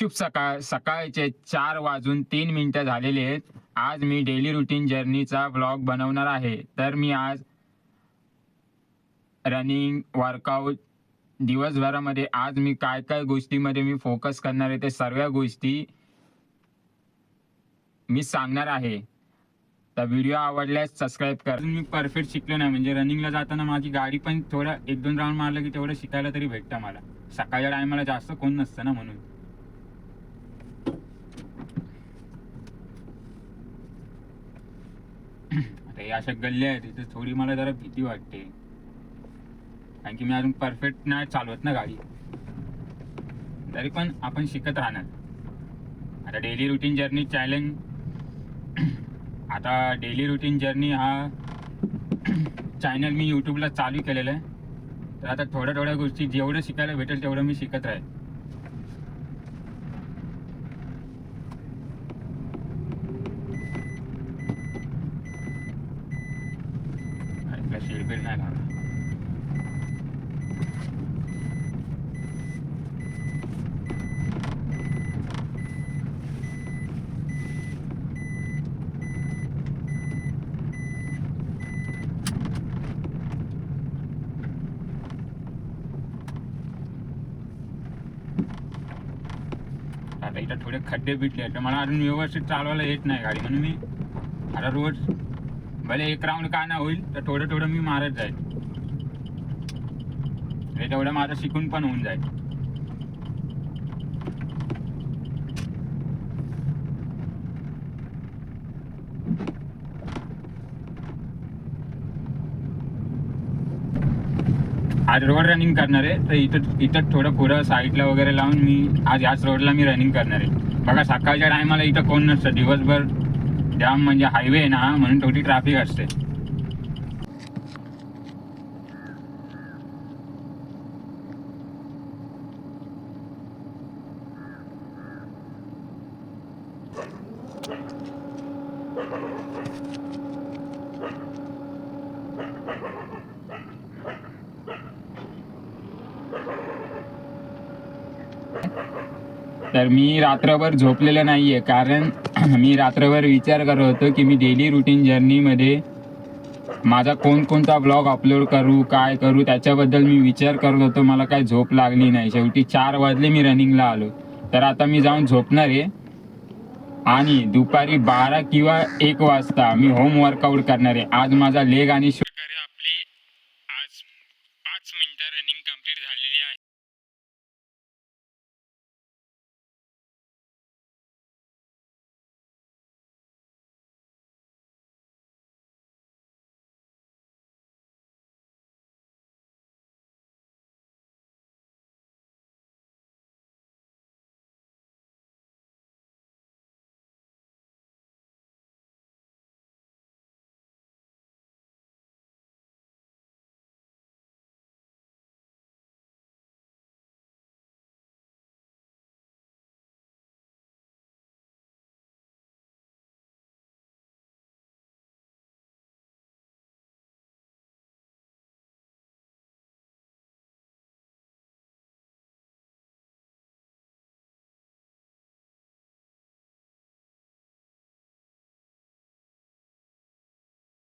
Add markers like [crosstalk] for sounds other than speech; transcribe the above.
शुभ सकाळ. सकाळचे चार वाजून तीन मिनिटं झालेले आहेत. आज मी डेली रुटीन जर्नीचा ब्लॉग बनवणार आहे. तर मी आज रनिंग वर्कआउट दिवसभरामध्ये आज मी काय काय गोष्टीमध्ये मी फोकस करणार आहे ते सर्व गोष्टी मी सांगणार आहे. तर व्हिडिओ आवडल्यास सबस्क्राईब कर. मी परफेक्ट शिकलो नाही. म्हणजे रनिंगला जाताना माझी गाडी पण थोडं एक दोन राऊंड मारलं की तेवढं शिकायला तरी भेटतं मला. सकाळच्या टायमाला जास्त कोण नसतं ना म्हणून. आता हे अशा गल्ल्या आहेत तिथे थोडी मला जरा भीती वाटते. कारण की मी अजून परफेक्ट नाही चालवत ना गाडी. तरी पण आपण शिकत राहणार. आता डेली रुटीन जर्नी चॅलेंज आता डेली रुटीन जर्नी हा [clears throat] चॅनल मी यूट्यूबला चालू केलेला आहे. तर आता थोड्या थोड्या गोष्टी जेवढं शिकायला भेटेल तेवढं मी शिकत राहील. आपला नाही लागला आता इथं थोडे खड्डे बिटले आहेत तर मला अजून व्यवस्थित चालवायला येत नाही गाडी म्हणून मी आता रोज भले एक राऊंड का ना होईल तर थोडं थोडं मी मारत जाईल. हे तेवढं माझं शिकून पण होऊन जाईल. आज रोड रनिंग करणार आहे तर इथं इथं थोडं पुढं साईडला वगैरे लावून मी आज याच रोडला मी रनिंग करणार आहे. बघा सकाळच्या टायमाला इथं कोण नसतं दिवसभर जाम म्हणजे हायवे आहे ना हा, म्हणून थोडी ट्रॅफिक असते. तर मी रात्रभर झोपलेलं नाहीये. कारण [clears throat] मी रात्रभर विचार करत होतो की मी डेली रुटीन जर्नीमध्ये माझा कोणकोणता ब्लॉग अपलोड करू काय करू त्याच्याबद्दल मी विचार करत होतो. मला काय झोप लागली नाही. शेवटी चार वाजले मी रनिंगला आलो. तर आता मी जाऊन झोपणार आहे. आणि दुपारी बारा किंवा एक वाजता मी होम वर्कआउट करणार आहे. आज माझा लेग आणि शो